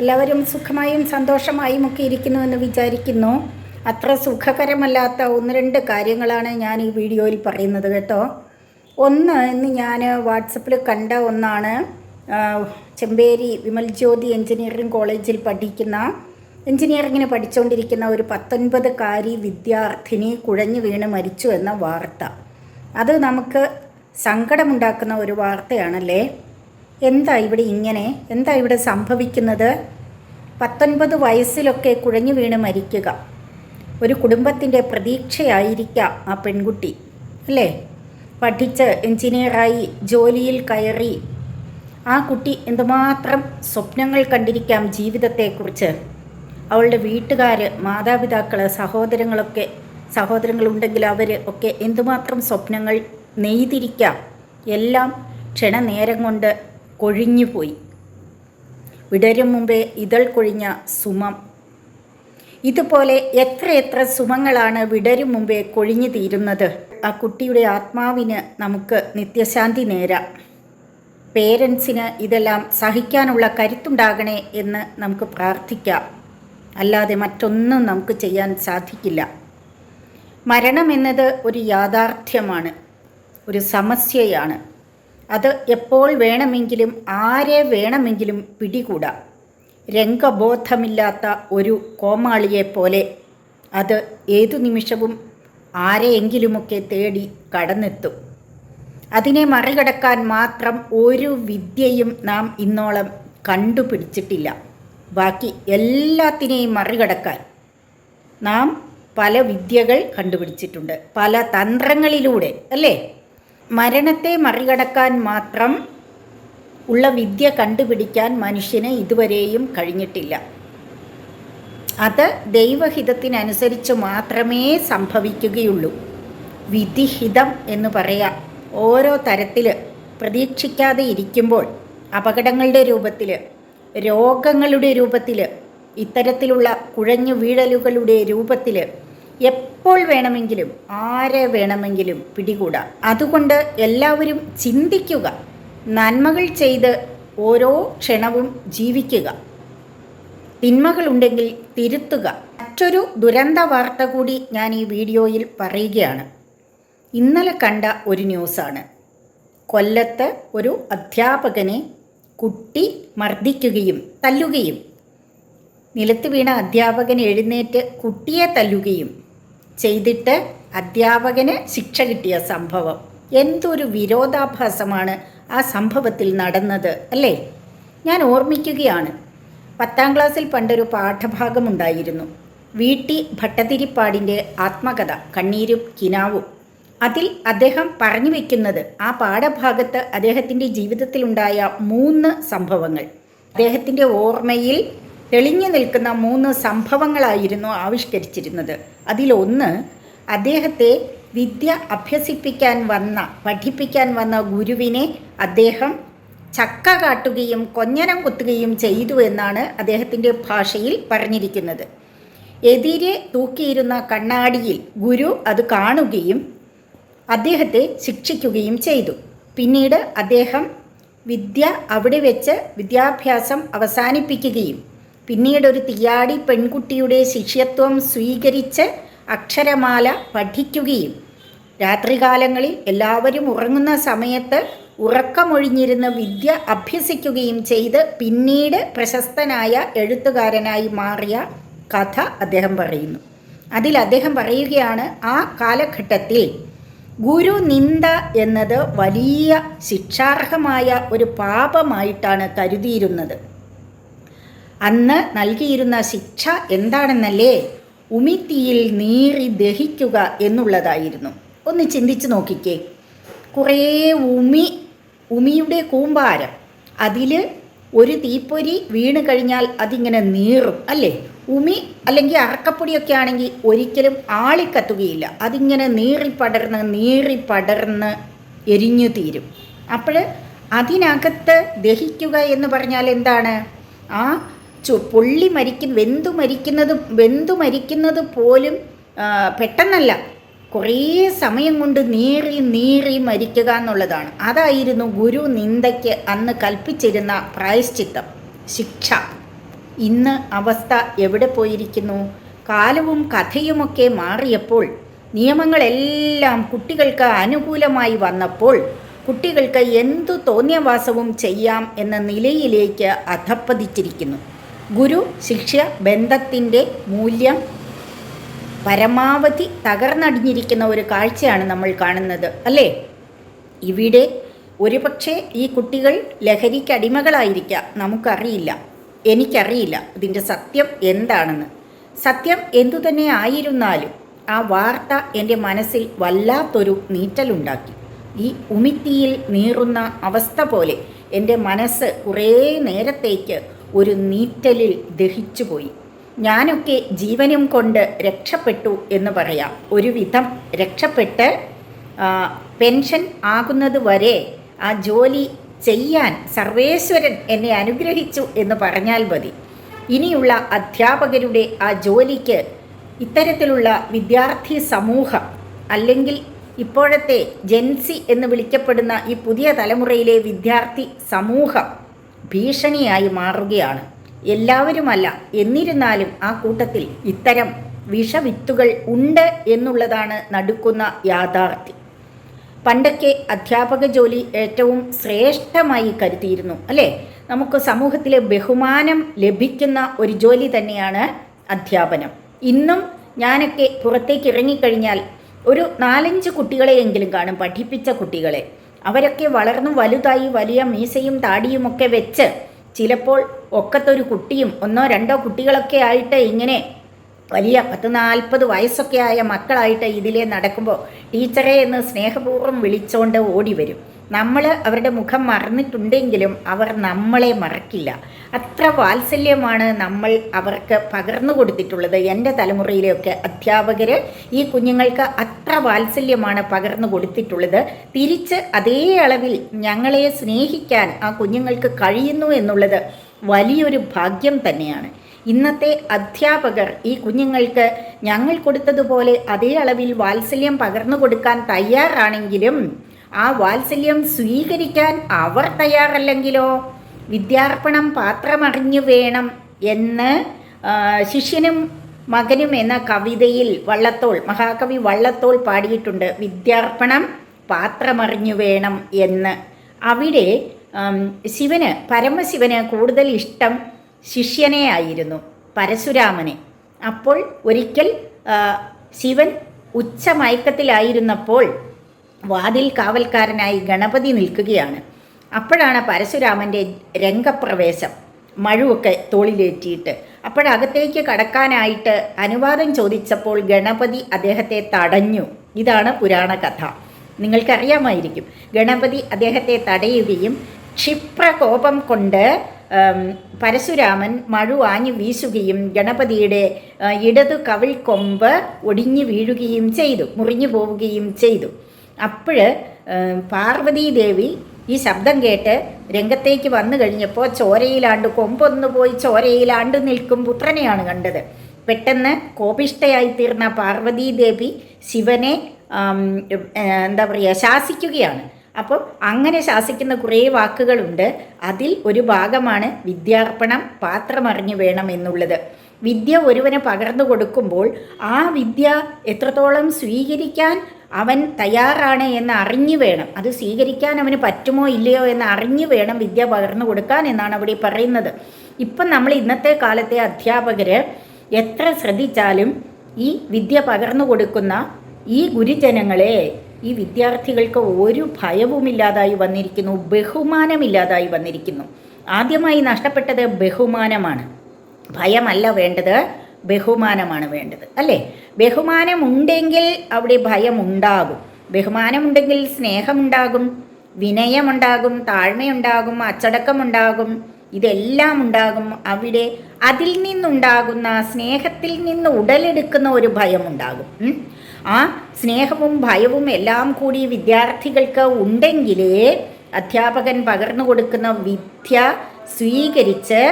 എല്ലാവരും സുഖമായും സന്തോഷമായും ഒക്കെ ഇരിക്കുന്നു എന്ന് വിചാരിക്കുന്നു. അത്ര സുഖകരമല്ലാത്ത ഒന്ന് രണ്ട് കാര്യങ്ങളാണ് ഞാൻ ഈ വീഡിയോയിൽ പറയുന്നത് കേട്ടോ. ഒന്ന് ഇന്ന് ഞാൻ വാട്സപ്പിൽ കണ്ട ഒന്നാണ് ചെമ്പേരി വിമൽ ജ്യോതി എഞ്ചിനീയറിംഗ് കോളേജിൽ പഠിക്കുന്ന എഞ്ചിനീയറിങ്ങിന് പഠിച്ചുകൊണ്ടിരിക്കുന്ന ഒരു പത്തൊൻപതുകാരി വിദ്യാർത്ഥിനി കുഴഞ്ഞു വീണ് മരിച്ചു എന്ന വാർത്ത. അത് നമുക്ക് സങ്കടമുണ്ടാക്കുന്ന ഒരു വാർത്തയാണല്ലേ? എന്താ ഇവിടെ ഇങ്ങനെ? എന്താ ഇവിടെ സംഭവിക്കുന്നത്? പത്തൊൻപത് വയസ്സിലൊക്കെ കുഴഞ്ഞു വീണ് മരിക്കുക. ഒരു കുടുംബത്തിന്റെ പ്രതീക്ഷയായിരിക്കാം ആ പെൺകുട്ടി അല്ലേ? പഠിച്ച് എഞ്ചിനീയറായി ജോലിയിൽ കയറി. ആ കുട്ടി എന്തുമാത്രം സ്വപ്നങ്ങൾ കണ്ടിരിക്കാം ജീവിതത്തെക്കുറിച്ച്. അവളുടെ വീട്ടുകാർ മാതാപിതാക്കൾ സഹോദരങ്ങളൊക്കെ സഹോദരങ്ങളുണ്ടെങ്കിൽ അവർ ഒക്കെ എന്തുമാത്രം സ്വപ്നങ്ങൾ നെയ്തിരിക്കാം? എല്ലാം ക്ഷണനേരം കൊണ്ട് കൊഴിഞ്ഞുപോയി. വിടരും മുമ്പേ ഇതൾ കൊഴിഞ്ഞ സുമം. ഇതുപോലെ എത്രയെത്ര സുമങ്ങളാണ് വിടരും മുമ്പേ കൊഴിഞ്ഞു തീരുന്നത്. ആ കുട്ടിയുടെ ആത്മാവിന് നമുക്ക് നിത്യശാന്തി നേരാം. പേരൻസിന് ഇതെല്ലാം സഹിക്കാനുള്ള കരുത്തുണ്ടാകണേ എന്ന് നമുക്ക് പ്രാർത്ഥിക്കാം. അല്ലാതെ മറ്റൊന്നും നമുക്ക് ചെയ്യാൻ സാധിക്കില്ല. മരണം എന്നത് ഒരു യാഥാർത്ഥ്യമാണ്. ഒരു സമസ്യയാണ്. അത് എപ്പോൾ വേണമെങ്കിലും ആരെ വേണമെങ്കിലും പിടികൂടാം. രംഗബോധമില്ലാത്ത ഒരു കോമാളിയെപ്പോലെ അത് ഏതു നിമിഷവും ആരെയെങ്കിലുമൊക്കെ തേടി കടന്നെത്തും. അതിനെ മറികടക്കാൻ മാത്രം ഒരു വിദ്യയും നാം ഇന്നോളം കണ്ടുപിടിച്ചിട്ടില്ല. ബാക്കി എല്ലാത്തിനെയും മറികടക്കാൻ നാം പല വിദ്യകൾ കണ്ടുപിടിച്ചിട്ടുണ്ട്. പല തന്ത്രങ്ങളിലൂടെ അല്ലേ? മരണത്തെ മറികടക്കാൻ മാത്രം ഉള്ള വിദ്യ കണ്ടുപിടിക്കാൻ മനുഷ്യന് ഇതുവരെയും കഴിഞ്ഞിട്ടില്ല. അത് ദൈവഹിതത്തിനനുസരിച്ച് മാത്രമേ സംഭവിക്കുകയുള്ളൂ. വിധിഹിതം എന്ന് പറയാം. ഓരോ തരത്തിൽ പ്രതീക്ഷിക്കാതെ ഇരിക്കുമ്പോൾ അപകടങ്ങളുടെ രൂപത്തിൽ രോഗങ്ങളുടെ രൂപത്തിൽ ഇത്തരത്തിലുള്ള കുഴഞ്ഞു വീഴലുകളുടെ രൂപത്തിൽ എപ്പോൾ വേണമെങ്കിലും ആരെ വേണമെങ്കിലും പിടികൂടാം. അതുകൊണ്ട് എല്ലാവരും ചിന്തിക്കുക നന്മകൾ ചെയ്ത് ഓരോ ക്ഷണവും ജീവിക്കുക. തിന്മകളുണ്ടെങ്കിൽ തിരുത്തുക. മറ്റൊരു ദുരന്ത വാർത്ത കൂടി ഞാൻ ഈ വീഡിയോയിൽ പറയുകയാണ്. ഇന്നലെ കണ്ട ഒരു ന്യൂസാണ്. കൊല്ലത്ത് ഒരു അധ്യാപകനെ കുട്ടി മർദ്ദിക്കുകയും തല്ലുകയും നിലത്ത് വീണ അധ്യാപകൻ എഴുന്നേറ്റ് കുട്ടിയെ തല്ലുകയും ചെയ്തിട്ട് അധ്യാപകന് ശിക്ഷ കിട്ടിയ സംഭവം. എന്തൊരു വിരോധാഭാസമാണ് ആ സംഭവത്തിൽ നടന്നത് അല്ലേ? ഞാൻ ഓർമ്മിക്കുകയാണ്. പത്താം ക്ലാസ്സിൽ പണ്ടൊരു പാഠഭാഗമുണ്ടായിരുന്നു വീട്ടി ഭട്ടതിരിപ്പാടിന്റെ ആത്മകഥ കണ്ണീരും കിനാവും. അതിൽ അദ്ദേഹം പറഞ്ഞു വയ്ക്കുന്നത് ആ പാഠഭാഗത്ത് അദ്ദേഹത്തിന്റെ ജീവിതത്തിലുണ്ടായ മൂന്ന് സംഭവങ്ങൾ. അദ്ദേഹത്തിന്റെ ഓർമ്മയിൽ തെളിഞ്ഞു നിൽക്കുന്ന മൂന്ന് സംഭവങ്ങളായിരുന്നു ആവിഷ്കരിച്ചിരുന്നത്. അതിലൊന്ന് അദ്ദേഹത്തെ വിദ്യ അഭ്യസിപ്പിക്കാൻ വന്ന പഠിപ്പിക്കാൻ വന്ന ഗുരുവിനെ അദ്ദേഹം ചക്ക കാട്ടുകയും കൊഞ്ഞനം കുത്തുകയും ചെയ്തു എന്നാണ് അദ്ദേഹത്തിന്റെ ഭാഷയിൽ പറഞ്ഞിരിക്കുന്നത്. എതിരെ തൂക്കിയിരുന്ന കണ്ണാടിയിൽ ഗുരു അത് കാണുകയും അദ്ദേഹത്തെ ശിക്ഷിക്കുകയും ചെയ്തു. പിന്നീട് അദ്ദേഹം വിദ്യ അവിടെ വെച്ച് വിദ്യാഭ്യാസം അവസാനിപ്പിക്കുകയും പിന്നീട് ഒരു തിയാടി പെൺകുട്ടിയുടെ ശിഷ്യത്വം സ്വീകരിച്ച് അക്ഷരമാല പഠിക്കുകയും. രാത്രികാലങ്ങളിൽ എല്ലാവരും ഉറങ്ങുന്ന സമയത്ത് ഉറക്കമൊഴിഞ്ഞിരുന്ന് വിദ്യ അഭ്യസിക്കുകയും ചെയ്ത് പിന്നീട് പ്രശസ്തനായ എഴുത്തുകാരനായി മാറിയ കഥ അദ്ദേഹം പറയുന്നു. അതിൽ അദ്ദേഹം പറയുകയാണ് ആ കാലഘട്ടത്തിൽ ഗുരു നിന്ദ എന്നത് വലിയ ശിക്ഷാർഹമായ ഒരു പാപമായിട്ടാണ് കരുതിയിരുന്നത്. അന്ന് നൽകിയിരുന്ന ശിക്ഷ എന്താണെന്നല്ലേ? ഉമിത്തിയിൽ നീറി ദഹിക്കുക എന്നുള്ളതായിരുന്നു. ഒന്ന് ചിന്തിച്ചു നോക്കിക്കേ. കുറേ ഉമി ഉമിയുടെ കൂമ്പാരം. അതിൽ ഒരു തീപ്പൊരി വീണ് കഴിഞ്ഞാൽ അതിങ്ങനെ നീറും അല്ലേ? ഉമി അല്ലെങ്കിൽ അറക്കപ്പൊടിയൊക്കെ ആണെങ്കിൽ ഒരിക്കലും ആളിക്കത്തുകയില്ല. അതിങ്ങനെ നീറി പടർന്ന് നീറി പടർന്ന് എരിഞ്ഞു തീരും. അപ്പോൾ അതിനകത്ത് ദഹിക്കുക എന്ന് പറഞ്ഞാൽ എന്താണ്? ആ ചു പൊള്ളി മരിക്കുന്ന വെന്തു മരിക്കുന്നത് വെന്തു മരിക്കുന്നത് പോലും പെട്ടെന്നല്ല. കുറേ സമയം കൊണ്ട് നീറി നീറി മരിക്കുക എന്നുള്ളതാണ്. അതായിരുന്നു ഗുരു നിന്ദയ്ക്ക് അന്ന് കൽപ്പിച്ചിരുന്ന പ്രായശ്ചിത്തം ശിക്ഷ. ഇന്ന് അവസ്ഥ എവിടെ പോയിരിക്കുന്നു? കാലവും കഥയുമൊക്കെ മാറിയപ്പോൾ നിയമങ്ങളെല്ലാം കുട്ടികൾക്ക് അനുകൂലമായി വന്നപ്പോൾ കുട്ടികൾക്ക് എന്തു തോന്നിയവാസവും ചെയ്യാം എന്ന നിലയിലേക്ക് അധപ്പതിച്ചിരിക്കുന്നു. ഗുരു ശിക്ഷ്യ ബന്ധത്തിന്റെ മൂല്യം പരമാവധി തകർന്നടിഞ്ഞിരിക്കുന്ന ഒരു കാഴ്ചയാണ് നമ്മൾ കാണുന്നത് അല്ലേ? ഇവിടെ ഒരുപക്ഷെ ഈ കുട്ടികൾ ലഹരിക്ക് അടിമകളായിരിക്കാം നമുക്കറിയില്ല. എനിക്കറിയില്ല ഇതിന്റെ സത്യം എന്താണെന്ന്. സത്യം എന്തു തന്നെ ആയിരുന്നാലും ആ വാർത്ത എന്റെ മനസ്സിൽ വല്ലാത്തൊരു നീറ്റലുണ്ടാക്കി. ഈ ഉമിത്തിയിൽ നീറുന്ന അവസ്ഥ പോലെ എന്റെ മനസ്സ് കുറേ നേരത്തേക്ക് ഒരു നീറ്റലിൽ ദഹിച്ചുപോയി. ഞാനൊക്കെ ജീവനും കൊണ്ട് രക്ഷപ്പെട്ടു എന്ന് പറയാം. ഒരുവിധം രക്ഷപ്പെട്ട് പെൻഷൻ ആകുന്നത് വരെ ആ ജോലി ചെയ്യാൻ സർവേശ്വരൻ എന്നെ അനുഗ്രഹിച്ചു എന്ന് പറഞ്ഞാൽ മതി. ഇനിയുള്ള അധ്യാപകരുടെ ആ ജോലിക്ക് ഇത്തരത്തിലുള്ള വിദ്യാർത്ഥി സമൂഹം അല്ലെങ്കിൽ ഇപ്പോഴത്തെ ജെൻസി എന്ന് വിളിക്കപ്പെടുന്ന ഈ പുതിയ തലമുറയിലെ വിദ്യാർത്ഥി സമൂഹം ഭീഷണിയായി മാറുകയാണ്. എല്ലാവരുമല്ല എന്നിരുന്നാലും ആ കൂട്ടത്തിൽ ഇത്തരം വിഷവിത്തുകൾ ഉണ്ട് എന്നുള്ളതാണ് നടുക്കുന്ന യാഥാർത്ഥ്യം. പണ്ടൊക്കെ അധ്യാപക ജോലി ഏറ്റവും ശ്രേഷ്ഠമായി കരുതിയിരുന്നു അല്ലേ? നമുക്ക് സമൂഹത്തിലെ ബഹുമാനം ലഭിക്കുന്ന ഒരു ജോലി തന്നെയാണ് അധ്യാപനം. ഇന്നും ഞാനൊക്കെ പുറത്തേക്ക് ഇറങ്ങിക്കഴിഞ്ഞാൽ ഒരു നാലഞ്ച് കുട്ടികളെയെങ്കിലും കാണും പഠിപ്പിച്ച കുട്ടികളെ. അവരൊക്കെ വളർന്നു വലുതായി വലിയ മീശയും താടിയുമൊക്കെ വെച്ച് ചിലപ്പോൾ ഒക്കത്തൊരു കുട്ടിയും ഒന്നോ രണ്ടോ കുട്ടികളൊക്കെ ആയിട്ട് ഇങ്ങനെ വലിയ പത്ത് നാൽപ്പത് വയസ്സൊക്കെ ആയ മക്കളായിട്ട് ഇതിലേ നടക്കുമ്പോൾ ടീച്ചറെ എന്ന് സ്നേഹപൂർവം വിളിച്ചോണ്ട് ഓടി വരും. നമ്മൾ അവരുടെ മുഖം മറന്നിട്ടുണ്ടെങ്കിലും അവർ നമ്മളെ മറക്കില്ല. അത്ര വാത്സല്യമാണ് നമ്മൾ അവർക്ക് പകർന്നു കൊടുത്തിട്ടുള്ളത്. എന്റെ തലമുറയിലെയൊക്കെ അധ്യാപകർ ഈ കുഞ്ഞുങ്ങൾക്ക് അത്ര വാത്സല്യമാണ് പകർന്നു കൊടുത്തിട്ടുള്ളത്. തിരിച്ച് അതേ അളവിൽ ഞങ്ങളെ സ്നേഹിക്കാൻ ആ കുഞ്ഞുങ്ങൾക്ക് കഴിയുന്നു എന്നുള്ളത് വലിയൊരു ഭാഗ്യം തന്നെയാണ്. ഇന്നത്തെ അധ്യാപകർ ഈ കുഞ്ഞുങ്ങൾക്ക് ഞങ്ങൾ കൊടുത്തതുപോലെ അതേ അളവിൽ വാത്സല്യം പകർന്നു കൊടുക്കാൻ തയ്യാറാണെങ്കിലും ആ വാത്സല്യം സ്വീകരിക്കാൻ അവർ തയ്യാറല്ലെങ്കിലോ? വിദ്യാർപ്പണം പാത്രമറിഞ്ഞു വേണം എന്ന് ശിഷ്യനും മകനും എന്ന കവിതയിൽ വള്ളത്തോൾ മഹാകവി വള്ളത്തോൾ പാടിയിട്ടുണ്ട്. വിദ്യാർപ്പണം പാത്രമറിഞ്ഞു വേണം എന്ന്. അവിടെ ശിവന് പരമശിവന് കൂടുതൽ ഇഷ്ടം ശിഷ്യനെ ആയിരുന്നു പരശുരാമനെ. അപ്പോൾ ഒരിക്കൽ ശിവൻ ഉച്ച ഉച്ചമയക്കത്തിലായിരുന്നപ്പോൾ വാതിൽ കാവൽക്കാരനായി ഗണപതി നിൽക്കുകയാണ്. അപ്പോഴാണ് പരശുരാമന്റെ രംഗപ്രവേശം. മഴുവൊക്കെ തോളിലേറ്റിയിട്ട്. അപ്പോഴകത്തേക്ക് കടക്കാനായിട്ട് അനുവാദം ചോദിച്ചപ്പോൾ ഗണപതി അദ്ദേഹത്തെ തടഞ്ഞു. ഇതാണ് പുരാണ കഥ നിങ്ങൾക്കറിയാമായിരിക്കും. ഗണപതി അദ്ദേഹത്തെ തടയുകയും ക്ഷിപ്രകോപം കൊണ്ട് പരശുരാമൻ മഴു ആഞ്ഞു വീശുകയും ഗണപതിയുടെ ഇടതു കവിൾ കൊമ്പ് ഒടിഞ്ഞു വീഴുകയും ചെയ്തു. മുറിഞ്ഞു പോവുകയും ചെയ്തു. അപ്പോൾ പാർവതീദേവി ഈ ശബ്ദം കേട്ട് രംഗത്തേക്ക് വന്നു കഴിഞ്ഞപ്പോൾ ചോരയിലാണ്ട് കൊമ്പൊന്നു പോയി ചോരയിലാണ്ട് നിൽക്കും പുത്രനെയാണ് കണ്ടത്. പെട്ടെന്ന് കോപിഷ്ഠയായിത്തീർന്ന പാർവതീദേവി ശിവനെ എന്താ പറയുക ശാസിക്കുകയാണ്. അപ്പോൾ അങ്ങനെ ശാസിക്കുന്ന കുറേ വാക്കുകളുണ്ട്. അതിൽ ഒരു ഭാഗമാണ് വിദ്യാർപ്പണം പാത്രമറിഞ്ഞു വേണം എന്നുള്ളത്. വിദ്യ ഒരുവനെ പകർന്നു കൊടുക്കുമ്പോൾ ആ വിദ്യ എത്രത്തോളം സ്വീകരിക്കാൻ അവൻ തയ്യാറാണ് എന്ന് അറിഞ്ഞു വേണം. അത് സ്വീകരിക്കാൻ അവന് പറ്റുമോ ഇല്ലയോ എന്ന് അറിഞ്ഞു വേണം വിദ്യ പകർന്നു കൊടുക്കാൻ എന്നാണ് അവിടെ പറയുന്നത്. ഇപ്പം നമ്മൾ ഇന്നത്തെ കാലത്തെ അധ്യാപകർ എത്ര ശ്രദ്ധിച്ചാലും ഈ വിദ്യ പകർന്നു കൊടുക്കുന്ന ഈ ഗുരുജനങ്ങളെ ഈ വിദ്യാർത്ഥികൾക്ക് ഒരു ഭയവുമില്ലാതായി വന്നിരിക്കുന്നു ബഹുമാനമില്ലാതായി വന്നിരിക്കുന്നു. ആദ്യമായി നഷ്ടപ്പെട്ടത് ബഹുമാനമാണ്. ഭയമല്ല വേണ്ടത് ബഹുമാനമാണ് വേണ്ടത് അല്ലേ? ബഹുമാനമുണ്ടെങ്കിൽ അവിടെ ഭയമുണ്ടാകും. ബഹുമാനമുണ്ടെങ്കിൽ സ്നേഹമുണ്ടാകും വിനയമുണ്ടാകും താഴ്മയുണ്ടാകും അച്ചടക്കമുണ്ടാകും ഇതെല്ലാം ഉണ്ടാകും അവിടെ അതിൽ നിന്നുണ്ടാകുന്ന സ്നേഹത്തിൽ നിന്ന് ഉടലെടുക്കുന്ന ഒരു ഭയമുണ്ടാകും. ആ സ്നേഹവും ഭയവും എല്ലാം കൂടി വിദ്യാർത്ഥികൾക്ക് ഉണ്ടെങ്കിലേ അധ്യാപകൻ പകർന്നു കൊടുക്കുന്ന വിദ്യ സ്വീകരിച്ച്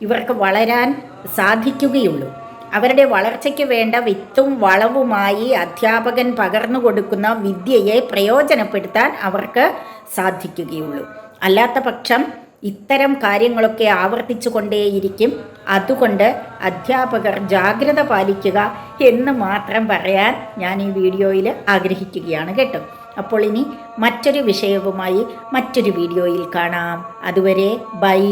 ഇവർക്ക് വളരാൻ സാധിക്കുകയുള്ളൂ. അവരുടെ വളർച്ചയ്ക്ക് വേണ്ട വിത്തും വളവുമായി അധ്യാപകൻ പകർന്നു കൊടുക്കുന്ന വിദ്യയെ പ്രയോജനപ്പെടുത്താൻ അവർക്ക് സാധിക്കുകയുള്ളൂ. അല്ലാത്ത പക്ഷം ഇത്തരം കാര്യങ്ങളൊക്കെ ആവർത്തിച്ചു കൊണ്ടേയിരിക്കും അതുകൊണ്ട് അധ്യാപകർ ജാഗ്രത പാലിക്കുക എന്ന് മാത്രം പറയാൻ ഞാൻ ഈ വീഡിയോയിൽ ആഗ്രഹിക്കുകയാണ് കേട്ടോ. അപ്പോൾ ഇനി മറ്റൊരു വിഷയവുമായി മറ്റൊരു വീഡിയോയിൽ കാണാം. അതുവരെ ബൈ.